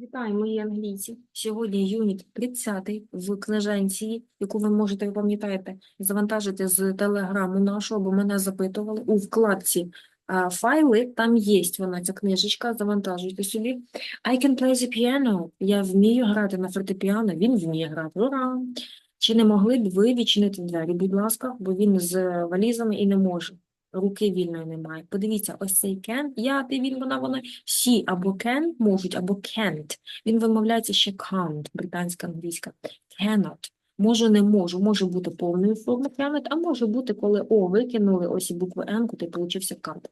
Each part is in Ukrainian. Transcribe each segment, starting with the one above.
Вітаю, мої англійці. Сьогодні юніт 30 в книженці, яку ви можете, ви пам'ятаєте, завантажити з телеграму нашого, бо мене запитували у вкладці а, файли. Там є вона, ця книжечка, завантажуйте собі. I can play the piano. Я вмію грати на фортепіано, він вміє грати. Ура! Чи не могли б ви відчинити двері, будь ласка, бо він з валізами і не може. Руки вільної немає. Подивіться, ось цей can, я, ти, він, вона, вона. She або can можуть, або can't. Він вимовляється ще can't, британська англійська. Cannot. Можу, не можу. Може бути повною формою cannot, а може бути, коли о викинули ось і букву N, то получився can't.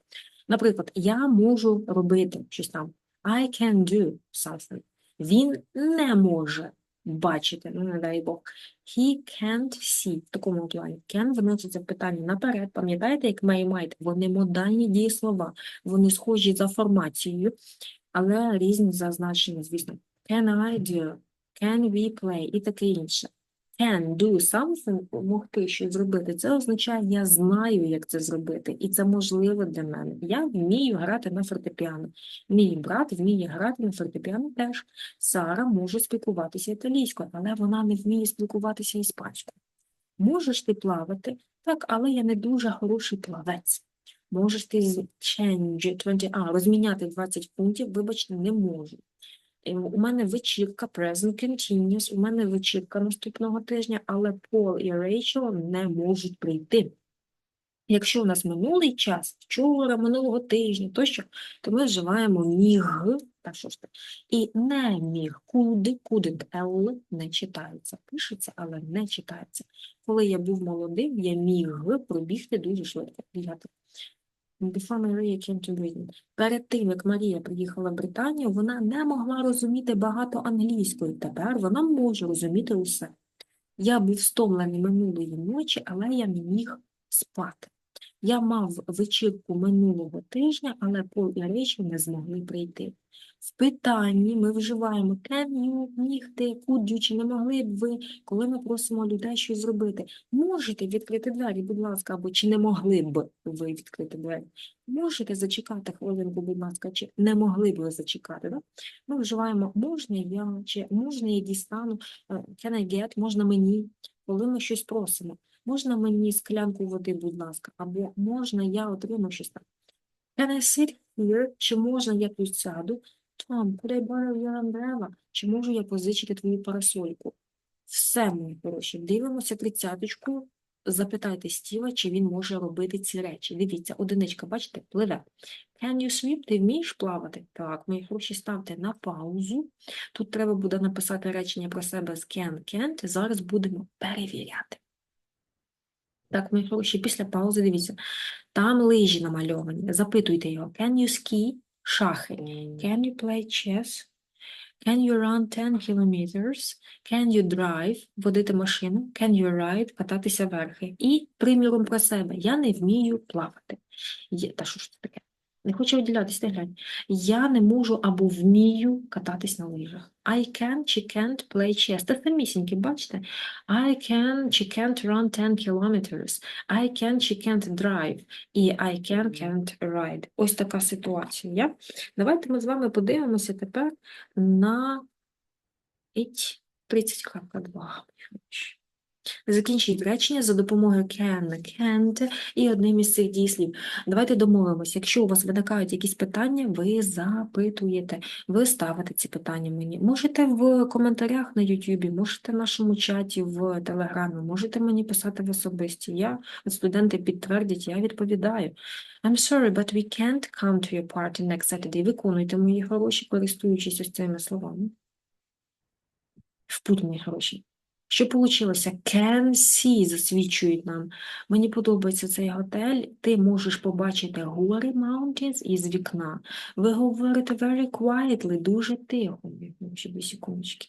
Наприклад, я можу робити щось там. I can do something. Він не може бачити, ну не дай Бог. He can't see. В такому плані. Can виноситься питання наперед. Пам'ятаєте, як may, might? Вони модальні дієслова. Вони схожі за формацією, але різні за значенням, звісно. Can I do? Can we play? І таке інше. Can do something, могти щось зробити, це означає, я знаю, як це зробити, і це можливо для мене. Я вмію грати на фортепіано. Мій брат вміє грати на фортепіано теж. Сара може спілкуватися італійською, але вона не вміє спілкуватися іспанською. Можеш ти плавати? Так, але я не дуже хороший плавець. Можеш ти change 20, а, розміняти 20 пунктів, вибачте, не можу. У мене вечірка present continuous, у мене вечірка наступного тижня, але Пол і Рейчел не можуть прийти. Якщо у нас минулий час, вчора, минулого тижня, тощо, то ми вживаємо міг, ж це, і не міг, could, couldn't, L не читається, пишеться, але не читається. Коли я був молодим, я міг пробігти дуже швидко, бігати. Before Maria came to Britain. Перед тим, як Марія приїхала в Британію, вона не могла розуміти багато англійської. Тепер вона може розуміти усе. Я був стомлений минулої ночі, але я не міг спати. Я мав вечірку минулого тижня, але Пол і Рейчел не змогли прийти. В питанні ми вживаємо can you, міг ти, чи не могли б ви, коли ми просимо людей щось зробити. Можете відкрити двері, будь ласка, або чи не могли б ви відкрити двері. Можете зачекати хвилинку, будь ласка, чи не могли б ви зачекати. Да? Ми вживаємо можна я, чи можна я дістану, е, can I get, можна мені, коли ми щось просимо. Можна мені склянку води, будь ласка, або можна я отримаю щось там. Can I sit here? Чи можна я тут сяду? Tom, could I borrow your umbrella? Чи можу я позичити твою парасольку? Все, мої хороші, дивимося тридцяточку, запитайте Стіва, чи він може робити ці речі. Дивіться, одиничка, бачите, пливе. Can you swim? Ти вмієш плавати? Так, мої хороші, ставте на паузу. Тут треба буде написати речення про себе з can, can't. Зараз будемо перевіряти. Так, мої хороші, після паузи дивіться. Там лижі намальовані. Запитуйте його. Can you ski? Шахи. Can you play chess? Can you run 10 kilometers? Can you drive? Водити машину? Can you ride? Кататися верхи. І приміром про себе. Я не вмію плавати. Є, та що ж це таке? Не хочу виділятися, не глянь. Я не можу або вмію кататись на лижах. I can чи can't play chess. Та самісінькі, бачите? I can чи can't run 10 kilometers. I can чи can't drive. І I can, can't ride. Ось така ситуація. Давайте ми з вами подивимося тепер на іть 30.2. Закінчіть речення за допомогою can, can't і одним із цих дієслів. Давайте домовимося. Якщо у вас виникають якісь питання, ви запитуєте, ви ставите ці питання мені. Можете в коментарях на YouTube, можете в нашому чаті в Телеграмі, можете мені писати в особисті. Я, студенти підтвердять, я відповідаю. I'm sorry, but we can't come to your party next Saturday. Виконуйте мої хороші, користуючись ось цими словами. В путь, мої хороші. Що вийшло? Can see засвідчують нам. Мені подобається цей готель. Ти можеш побачити гори mountains із вікна. Ви говорите very quietly, дуже тихо. Ще секундочки.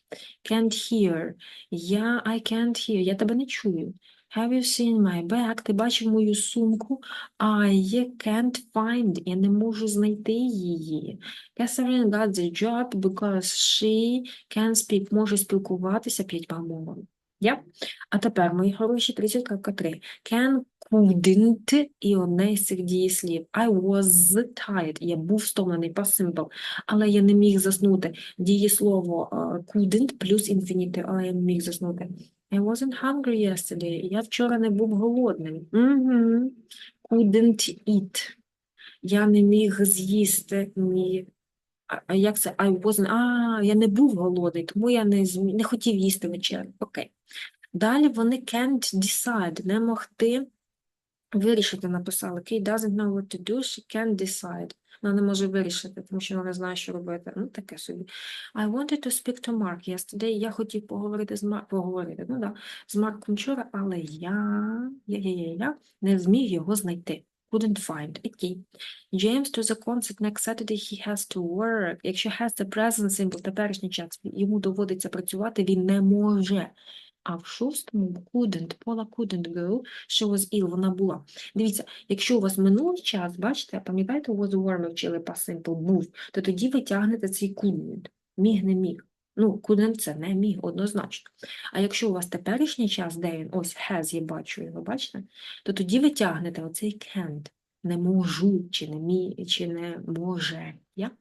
Can't hear. Я I can't hear. Я тебе не чую. Have you seen my bag? Ти бачив мою сумку? I can't find. Я не можу знайти її. Catherine got the job because she can speak. Може спілкуватися п'ятьма мовами. Я? А тепер, мої хороші, 30.3. Can couldn't і одне із цих дієслів. I was tired. Я був стомлений, past simple. Але я не міг заснути. Дієслово е, couldn't плюс infinitive, але я не міг заснути. I wasn't hungry yesterday. Я вчора не був голодним. Угу. Couldn't eat. Я не міг з'їсти ні. А, а як це? I wasn't... А, я не був голодний, тому я не, змі... не хотів їсти вечерю. Окей. Далі вони can't decide, не могти вирішити, написали. Kate doesn't know what to do, she can't decide. Вона не може вирішити, тому що вона не знає, що робити. Ну, таке собі. I wanted to speak to Mark yesterday. Я хотів поговорити з Марк, поговорити, ну да, з Марком вчора, але я, я, я, я, я не зміг його знайти. Couldn't find. Окей. James to the concert next Saturday he has to work. Якщо has the present simple, теперішній час, йому доводиться працювати, він не може. А в шостому couldn't, Пола couldn't go, she was ill, вона була. Дивіться, якщо у вас минулий час, бачите, пам'ятаєте, was ми вчили past simple, був, то тоді ви тягнете цей couldn't. Міг, не міг. Ну, couldn't – це не міг, однозначно. А якщо у вас теперішній час, де він, ось has, я бачу його, бачите, то тоді ви тягнете оцей can't. Не можу, чи не мі, чи не може. Я?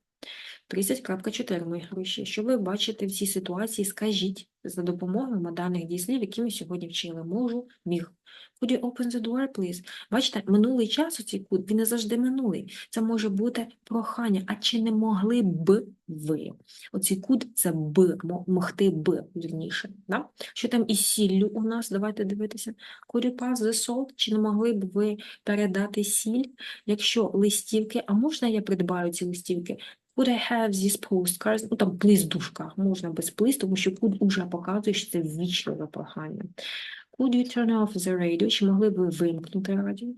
30.4, мої гроші. Що ви бачите в цій ситуації, скажіть за допомогою моданих дієслів, які ми сьогодні вчили. Можу, міг. Could you open the door, please? Бачите, минулий час оцей кут, він не завжди минулий. Це може бути прохання. А чи не могли б ви? Оцей кут – це б, могти б, вірніше. Да? Що там із сіллю у нас? Давайте дивитися. Could you pass the salt? Чи не могли б ви передати сіль? Якщо листівки, а можна я придбаю ці листівки? Could I have these postcards? Ну, там плиз в дужках, можна без плиз, тому що could уже показує, що це ввічливе прохання. Could you turn off the radio? Чи могли б ви вимкнути радіо?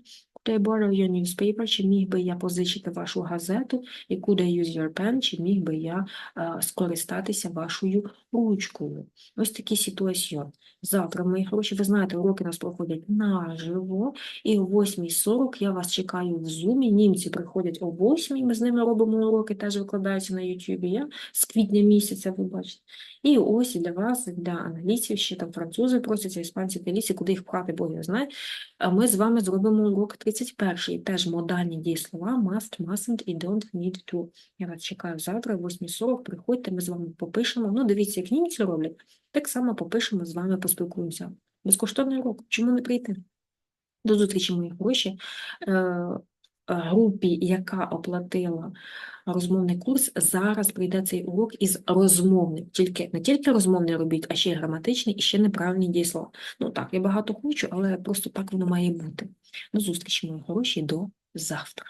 I borrow your newspaper? Чи міг би я позичити вашу газету? І could I use your pen? Чи міг би я е, скористатися вашою ручкою? Ось такі ситуації. Завтра, мої гроші, ви знаєте, уроки нас проходять наживо. І о 8.40 я вас чекаю в Zoom. Німці приходять о 8 ми з ними робимо уроки, теж викладаються на YouTube. Я з квітня місяця, ви бачите. І ось для вас, для англійців, ще там французи просяться, іспанці, італійці, куди їх пхати, Бог його знає. Ми з вами зробимо урок 31 теж модальні дієслова must, mustn't і don't need to. Я вас чекаю завтра, о 8.40, приходьте, ми з вами попишемо. Ну, дивіться, як німці роблять, так само попишемо, з вами поспілкуємося. Безкоштовний урок, чому не прийти? До зустрічі, мої гроші. Групі, яка оплатила розмовний курс, зараз прийде цей урок із розмовним. Тільки не тільки розмовний робіть, а ще й граматичний, і ще неправильні дієслова. Ну так, я багато хочу, але просто так воно має бути. До зустрічі, мої хороші, до завтра.